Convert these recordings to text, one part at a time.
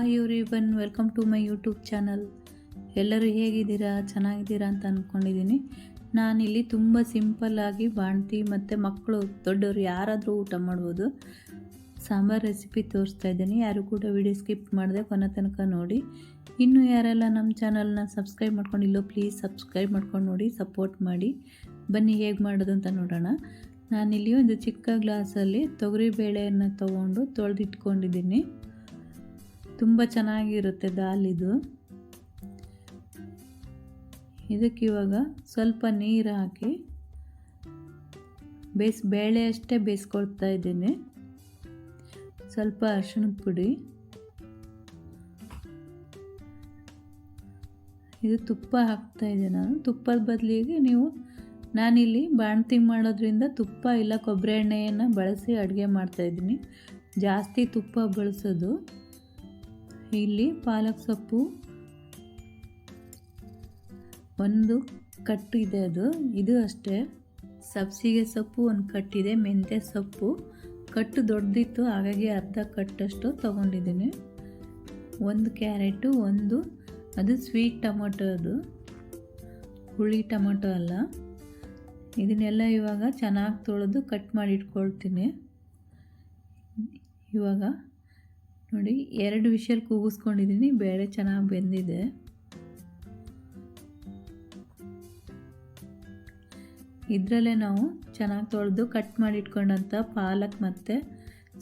Hi everyone welcome to my YouTube channel. ಎಲ್ಲರೂ ಹೇಗಿದ್ದೀರಾ? ಚೆನ್ನಾಗಿದ್ದೀರಾ ಅಂತ ಅಂದ್ಕೊಂಡಿದ್ದೀನಿ ನಾನಿಲ್ಲಿ ತುಂಬ ಸಿಂಪಲ್ಲಾಗಿ ಬಾಣ್ತಿ ಮತ್ತು ಮಕ್ಕಳು, ದೊಡ್ಡವರು ಯಾರಾದರೂ ಊಟ ಮಾಡ್ಬೋದು. ಸಾಂಬಾರು ರೆಸಿಪಿ ತೋರಿಸ್ತಾ ಇದ್ದೀನಿ. ಯಾರು ಕೂಡ ವಿಡಿಯೋ ಸ್ಕಿಪ್ ಮಾಡಿದೆ ಕೊನೆ ತನಕ ನೋಡಿ. ಇನ್ನೂ ಯಾರೆಲ್ಲ ನಮ್ಮ ಚಾನಲ್ನ ಸಬ್ಸ್ಕ್ರೈಬ್ ಮಾಡ್ಕೊಂಡಿಲ್ಲೋ, ಪ್ಲೀಸ್ ಸಬ್ಸ್ಕ್ರೈಬ್ ಮಾಡ್ಕೊಂಡು ನೋಡಿ, ಸಪೋರ್ಟ್ ಮಾಡಿ. ಬನ್ನಿ ಹೇಗೆ ಮಾಡೋದು ಅಂತ ನೋಡೋಣ. ನಾನಿಲ್ಲಿ ಒಂದು ಚಿಕ್ಕ ಗ್ಲಾಸಲ್ಲಿ ತೊಗರಿ ಬೇಳೆಯನ್ನು ತೊಗೊಂಡು ತೊಳೆದಿಟ್ಕೊಂಡಿದ್ದೀನಿ. ತುಂಬ ಚೆನ್ನಾಗಿರುತ್ತೆ ದಾಲ್ ಇದು ಇದಕ್ಕೆ ಇವಾಗ ಸ್ವಲ್ಪ ನೀರು ಹಾಕಿ ಬೇಸ್ ಬೇಳೆ ಅಷ್ಟೇ ಬೇಯಿಸ್ಕೊಳ್ತಾ ಇದ್ದೀನಿ. ಸ್ವಲ್ಪ ಅರಿಶಿಣದ ಪುಡಿ. ಇದು ತುಪ್ಪ ಹಾಕ್ತಾ ಇದ್ದೆ ನಾನು. ತುಪ್ಪದ ಬದಲಿಗೆ ನೀವು ನಾನಿಲ್ಲಿ ಬಾಣ್ತಿ ಮಾಡೋದ್ರಿಂದ ತುಪ್ಪ ಇಲ್ಲ ಕೊಬ್ಬರಿ ಎಣ್ಣೆಯನ್ನು ಬಳಸಿ ಅಡುಗೆ ಮಾಡ್ತಾಯಿದ್ದೀನಿ ಜಾಸ್ತಿ ತುಪ್ಪ ಬಳಸೋದು. ಇಲ್ಲಿ ಪಾಲಕ್ ಸೊಪ್ಪು. ಒಂದು ಕಟ್ಟು ಅದು. ಇದು ಅಷ್ಟೇ. ಸಬ್ಸಿಗೆ ಸೊಪ್ಪು ಒಂದು ಕಟ್ಟಿದೆ ಮೆಂತ್ಯ ಸೊಪ್ಪು. ಕಟ್ಟು ದೊಡ್ಡದಿತ್ತು ಹಾಗಾಗಿ ಅರ್ಧ ಕಟ್ಟಷ್ಟು ತೊಗೊಂಡಿದ್ದೀನಿ. ಒಂದು ಕ್ಯಾರೆಟು, ಒಂದು, ಅದು ಸ್ವೀಟ್ ಟೊಮೊಟೊ ಅದು. ಹುಳಿ ಟೊಮೊಟೊ ಅಲ್ಲ. ಇದನ್ನೆಲ್ಲ ಇವಾಗ ಚೆನ್ನಾಗಿ ತೊಳೆದು ಕಟ್ ಮಾಡಿ ಇಟ್ಕೊಳ್ತೀನಿ. ಇವಾಗ ನೋಡಿ, ಎರಡು ವಿಷಲ್ ಕೂಗಿಸ್ಕೊಂಡಿದ್ದೀನಿ ಬೇಳೆ ಚೆನ್ನಾಗಿ ಬೆಂದಿದೆ. ಇದರಲ್ಲೇ ನಾವು ಚೆನ್ನಾಗಿ ತೊಳೆದು ಕಟ್ ಮಾಡಿ ಇಟ್ಕೊಂಡಂಥ ಪಾಲಕ್ ಮತ್ತು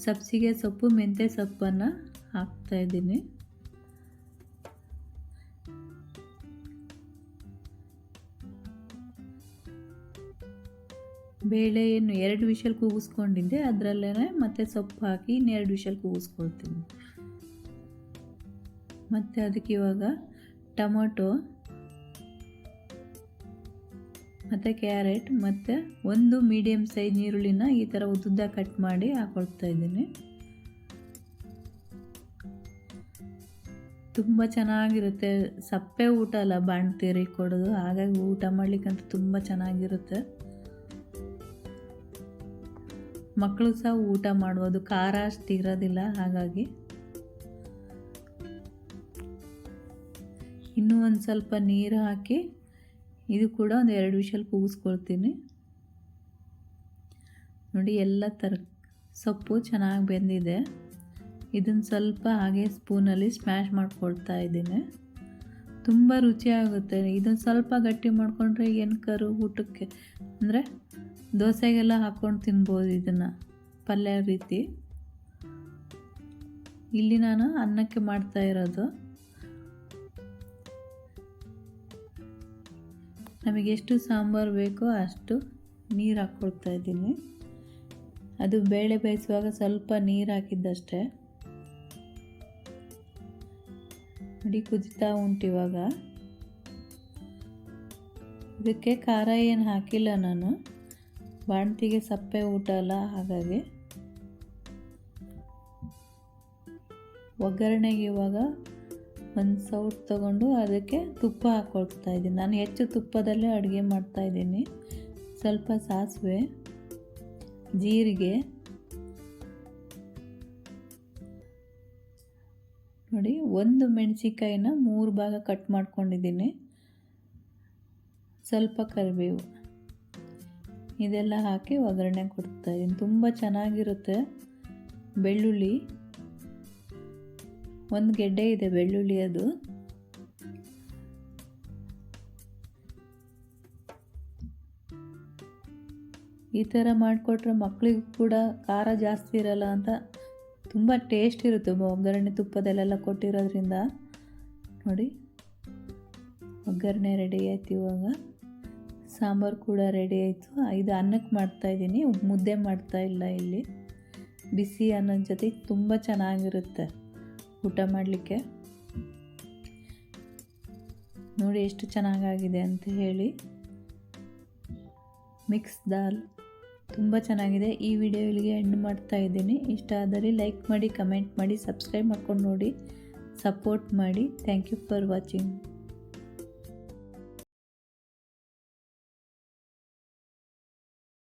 ಸಬ್ಸಿಗೆ ಸೊಪ್ಪು, ಮೆಂತ್ಯ ಸೊಪ್ಪನ್ನು ಹಾಕ್ತಾಯಿದ್ದೀನಿ ಬೇಳೆಯನ್ನು ಎರಡು ವಿಷಲ್ ಕೂಗಿಸ್ಕೊಂಡಿದ್ದೆ ಅದರಲ್ಲೇ ಮತ್ತೆ ಸೊಪ್ಪು ಹಾಕಿ ಇನ್ನೆರಡು ವಿಷಲ್ ಕೂಗಿಸ್ಕೊಳ್ತೀನಿ. ಮತ್ತು ಅದಕ್ಕೆ ಇವಾಗ ಟೊಮೊಟೊ, ಮತ್ತು ಕ್ಯಾರೆಟ್, ಮತ್ತು ಒಂದು ಮೀಡಿಯಮ್ ಸೈಜ್ ಈರುಳ್ಳಿನ ಈ ಥರ ಉದ್ದುದ್ದ ಕಟ್ ಮಾಡಿ ಹಾಕೊಳ್ತಾ ಇದ್ದೀನಿ. ತುಂಬ ಚೆನ್ನಾಗಿರುತ್ತೆ. ಸಪ್ಪೆ ಊಟ ಅಲ್ಲ, ಬಾಣ್ತೀರಿ ಕೊಡೋದು, ಹಾಗಾಗಿ ಊಟ ಮಾಡಲಿಕ್ಕಂತೂ ತುಂಬ ಚೆನ್ನಾಗಿರುತ್ತೆ. ಮಕ್ಕಳು ಸಹ ಊಟ ಮಾಡ್ಬೋದು ಖಾರ ಅಷ್ಟು ಇರೋದಿಲ್ಲ, ಹಾಗಾಗಿ. ಇನ್ನೂ ಒಂದು ಸ್ವಲ್ಪ ನೀರು ಹಾಕಿ, ಇದು ಕೂಡ ಒಂದು ಎರಡು ವಿಷಲ್ ಕೂಗಿಸ್ಕೊಳ್ತೀನಿ. ನೋಡಿ, ಎಲ್ಲ ಥರ ಸೊಪ್ಪು ಚೆನ್ನಾಗಿ ಬೆಂದಿದೆ. ಇದನ್ನು ಸ್ವಲ್ಪ ಹಾಗೆ ಸ್ಪೂನಲ್ಲಿ ಸ್ಮ್ಯಾಶ್ ಮಾಡ್ಕೊಳ್ತಾ ಇದ್ದೀನಿ. ತುಂಬ ರುಚಿಯಾಗುತ್ತೆ. ಇದನ್ನು ಸ್ವಲ್ಪ ಗಟ್ಟಿ ಮಾಡಿಕೊಂಡ್ರೆ ಏನು ಕರು ಊಟಕ್ಕೆ? ಅಂದರೆ ದೋಸೆಗೆಲ್ಲ ಹಾಕ್ಕೊಂಡು ತಿನ್ಬೋದು ಇದನ್ನು, ಪಲ್ಯ ರೀತಿ. ಇಲ್ಲಿ ನಾನು ಅನ್ನಕ್ಕೆ ಮಾಡ್ತಾ ಇರೋದು. ನಮಗೆ ಎಷ್ಟು ಸಾಂಬಾರು ಬೇಕೋ ಅಷ್ಟು ನೀರು ಹಾಕ್ಕೊಡ್ತಾ ಇದ್ದೀನಿ. ಅದು ಬೇಳೆ ಬೇಯಿಸುವಾಗ ಸ್ವಲ್ಪ ನೀರು ಹಾಕಿದ್ದಷ್ಟೇ. ನೋಡಿ, ಕುದಿತಾ ಉಂಟು ಇದಕ್ಕೆ ಖಾರ ಏನು ಹಾಕಿಲ್ಲ ನಾನು. ಬಾಣ್ತಿಗೆ ಸಪ್ಪೆ ಊಟ ಅಲ್ಲ, ಹಾಗಾಗಿ. ಒಗ್ಗರಣೆಗೆ ಇವಾಗ ಒಂದು ಸೌಟ್ ತೊಗೊಂಡು ಅದಕ್ಕೆ ತುಪ್ಪ ಹಾಕ್ಕೊಳ್ತಾ ಇದ್ದೀನಿ. ನಾನು ಹೆಚ್ಚು ತುಪ್ಪದಲ್ಲೇ ಅಡುಗೆ ಮಾಡ್ತಾಯಿದ್ದೀನಿ ಸ್ವಲ್ಪ ಸಾಸಿವೆ, ಜೀರಿಗೆ. ನೋಡಿ, ಒಂದು ಮೆಣಸಿಕಾಯಿನ ಮೂರು ಭಾಗ ಕಟ್ ಮಾಡ್ಕೊಂಡಿದ್ದೀನಿ. ಸ್ವಲ್ಪ ಕರಿಬೇವು. ಇದೆಲ್ಲ ಹಾಕಿ ಒಗ್ಗರಣೆ ಕೊಡ್ತಾಯಿದ್ದೀನಿ ತುಂಬ ಚೆನ್ನಾಗಿರುತ್ತೆ. ಬೆಳ್ಳುಳ್ಳಿ. ಒಂದು ಗೆಡ್ಡೆ ಇದೆ ಬೆಳ್ಳುಳ್ಳಿ ಅದು. ಈ ಥರ ಮಾಡಿಕೊಟ್ರೆ ಮಕ್ಕಳಿಗೂ ಕೂಡ ಖಾರ ಜಾಸ್ತಿ ಇರಲ್ಲ ಅಂತ ತುಂಬ ಟೇಸ್ಟ್ ಇರುತ್ತೆ ಒಗ್ಗರಣೆ ತುಪ್ಪದಲ್ಲೆಲ್ಲ ಕೊಟ್ಟಿರೋದ್ರಿಂದ. ನೋಡಿ. ಒಗ್ಗರಣೆ ರೆಡಿ ಆಯ್ತು ಇವಾಗ. ಸಾಂಬಾರು ಕೂಡ ರೆಡಿ ಆಯಿತು. ಇದು ಅನ್ನಕ್ಕೆ ಮಾಡ್ತಾಯಿದ್ದೀನಿ ಮುದ್ದೆ ಮಾಡ್ತಾ ಇಲ್ಲ ಇಲ್ಲಿ. ಬಿಸಿ ಅನ್ನದ ಜೊತೆ ತುಂಬ ಚೆನ್ನಾಗಿರುತ್ತೆ ಊಟ ಮಾಡಲಿಕ್ಕೆ. ನೋಡಿ ಎಷ್ಟು ಚೆನ್ನಾಗಾಗಿದೆ ಅಂತ ಹೇಳಿ. ಮಿಕ್ಸ್ ದಾಲ್ ತುಂಬ ಚೆನ್ನಾಗಿದೆ. ಈ ವಿಡಿಯೋ ಇಲ್ಲಿಗೆ ಎಂಡ್ ಮಾಡ್ತಾ ಇದ್ದೀನಿ. ಇಷ್ಟ ಆದರೆ ಲೈಕ್ ಮಾಡಿ ಕಮೆಂಟ್ ಮಾಡಿ ಸಬ್ಸ್ಕ್ರೈಬ್ ಮಾಡ್ಕೊಂಡು ನೋಡಿ. ಸಪೋರ್ಟ್ ಮಾಡಿ. Thank you for watching